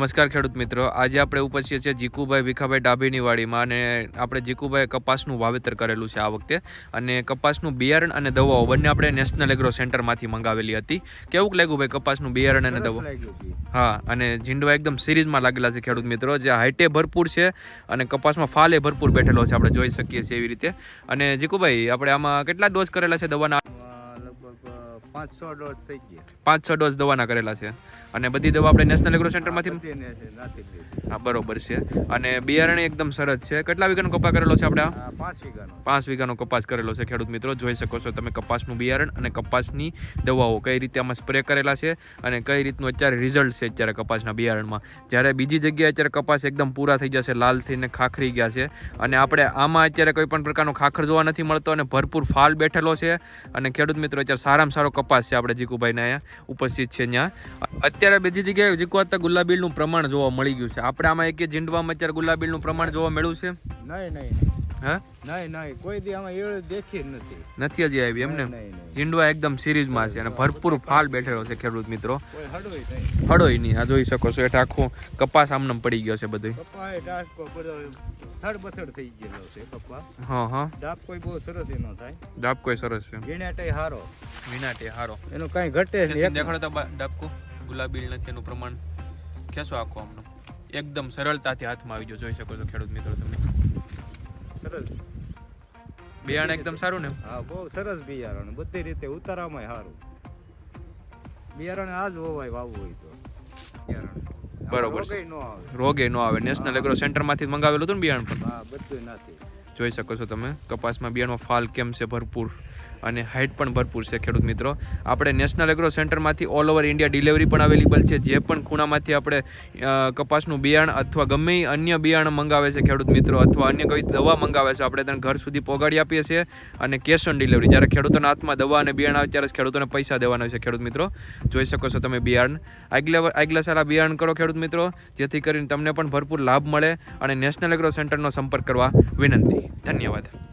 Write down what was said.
નમસ્કાર ખેડૂત મિત્રો. આજે આપણે ઉપસ્થિત છીએ જીકુભાઈ ભીખાભાઈ ડાભીની વાડીમાં અને આપણે જીકુભાઈ કપાસનું વાવેતર કરેલું છે આ વખતે અને કપાસનું બિયારણ અને દવાઓ બંને આપણે નેશનલ એગ્રો સેન્ટરમાંથી મંગાવેલી હતી. કેવું લાગ્યું ભાઈ કપાસનું બિયારણ અને દવા? હા અને ઝીંડવા એકદમ સિરીઝમાં લાગેલા છે ખેડૂત મિત્રો. જે હાઇટે ભરપૂર છે અને કપાસમાં ફાલે ભરપૂર બેઠેલો છે આપણે જોઈ શકીએ છીએ એવી રીતે. અને જીકુભાઈ આપણે આમાં કેટલા ડોઝ કરેલા છે દવાના? આમાં લગભગ અ, પાંચ છ ડોઝ થઈ ગયા. પાંચ છ ડોઝ દવાના કરેલા છે. અને બધી દવા આપણે નેશનલ એગ્રો સેન્ટરમાંથી. હા બરોબર છે. અને બિયારણ એકદમ સરસ છે. કેટલા વીઘાનો કપા કરેલો છે આપણે પાંચ વીઘાનો. પાંચ વીઘાનો કપાસ કરેલો છે ખેડૂત મિત્રો. જોઈ શકો છો તમે કપાસનું બિયારણ અને કપાસની દવાઓ કઈ રીતે આમાં સ્પ્રે કરેલા છે અને કઈ રીતનું અત્યારે રિઝલ્ટ છે અત્યારે કપાસના બિયારણમાં. જ્યારે બીજી જગ્યાએ અત્યારે કપાસ એકદમ પૂરા થઈ જશે લાલ થઈને ખાખરી ગયા છે અને આપણે આમાં અત્યારે કોઈ પણ પ્રકારનો ખાખર જોવા નથી મળતો અને ભરપૂર ફાલ બેઠેલો છે અને ખેડૂત મિત્રો અત્યારે સારામાં સારો કપાસ છે આપણે જીકુભાઈને અહીંયા ઉપસ્થિત છે ત્યાં. અત્યારે બીજી જગ્યાએ જીકુ અત્યારે ગુલાબીલનું પ્રમાણ જોવા મળી ગયું છે. આપણે આમાં એક જીંડવામાં અત્યારે ગુલાબીલનું પ્રમાણ જોવા મળ્યું છે? નહીં નહીં. હા? નહીં નહીં કોઈ દી આમાં એળ દેખી જ નથી. નથી હજી આવી એમને. ઝીંડવા એકદમ સિરીઝમાં છે અને ભરપૂર ફાલ બેઠેલો છે ખેડૂત મિત્રો. હડોય નહીં. આ જોઈ શકો છો એટલે આખું કપાસ આમને પડી ગયો છે બધું થડ થઈ ગયેલો છે કપા હા હા. ડાબ કોઈ બહુ સરસ એનો થાય. ડાબકો સરસ છે. ગીણાટે હારો. વિનાટે હારો. એનું કાંઈ ઘટે જ નહીં. દેખાડો તો ગુલાબી નથી એનું પ્રમાણ ખેંચો આખો આમનો. એકદમ સરળતાથી હાથમાં આવી ગયો જોઈ શકો છો ખેડૂત મિત્રો તમે. સરસ. બિયારણ એકદમ સારું ને હા બહુ સરસ બિયારણ. બધી રીતે ઉતારામાં સારું. બિયારણ આજ હોવાય વાવવું હોય તો. બિયારણ. બરોબર રોગે ન આવે. નેશનલ એગ્રો સેન્ટરમાંથી મંગાવેલું હતું ને બિયારણ પણ? હા બધું નથી જોઈ શકો છો તમે. કપાસમાં બિયારણમાં ફાલ કેમ છે ભરપૂર? અને હાઇટ પણ ભરપૂર છે ખેડૂત મિત્રો. આપણે નેશનલ એગ્રો સેન્ટરમાંથી ઓલ ઓવર ઇન્ડિયા ડિલિવરી પણ અવેલેબલ છે. જે પણ ખૂણામાંથી આપણે કપાસનું બિયારણ અથવા ગમે અન્ય બિયારણ મંગાવે છે ખેડૂત મિત્રો અથવા અન્ય કોઈ દવા મંગાવે છે, આપણે તેને ઘર સુધી પહોંચાડી આપીએ છીએ અને કેશ ઓન ડિલિવરી. જ્યારે ખેડૂતોના હાથમાં દવા અને બિયારણ આવે ત્યારે ખેડૂતોને પૈસા દેવાના છે ખેડૂત મિત્રો. જોઈ શકો છો તમે બિયારણ. આગલા આગલા સારા બિયારણ કરો ખેડૂત મિત્રો, જેથી કરીને તમને પણ ભરપૂર લાભ મળે અને નેશનલ એગ્રો સેન્ટરનો સંપર્ક કરવા વિનંતી. ધન્યવાદ.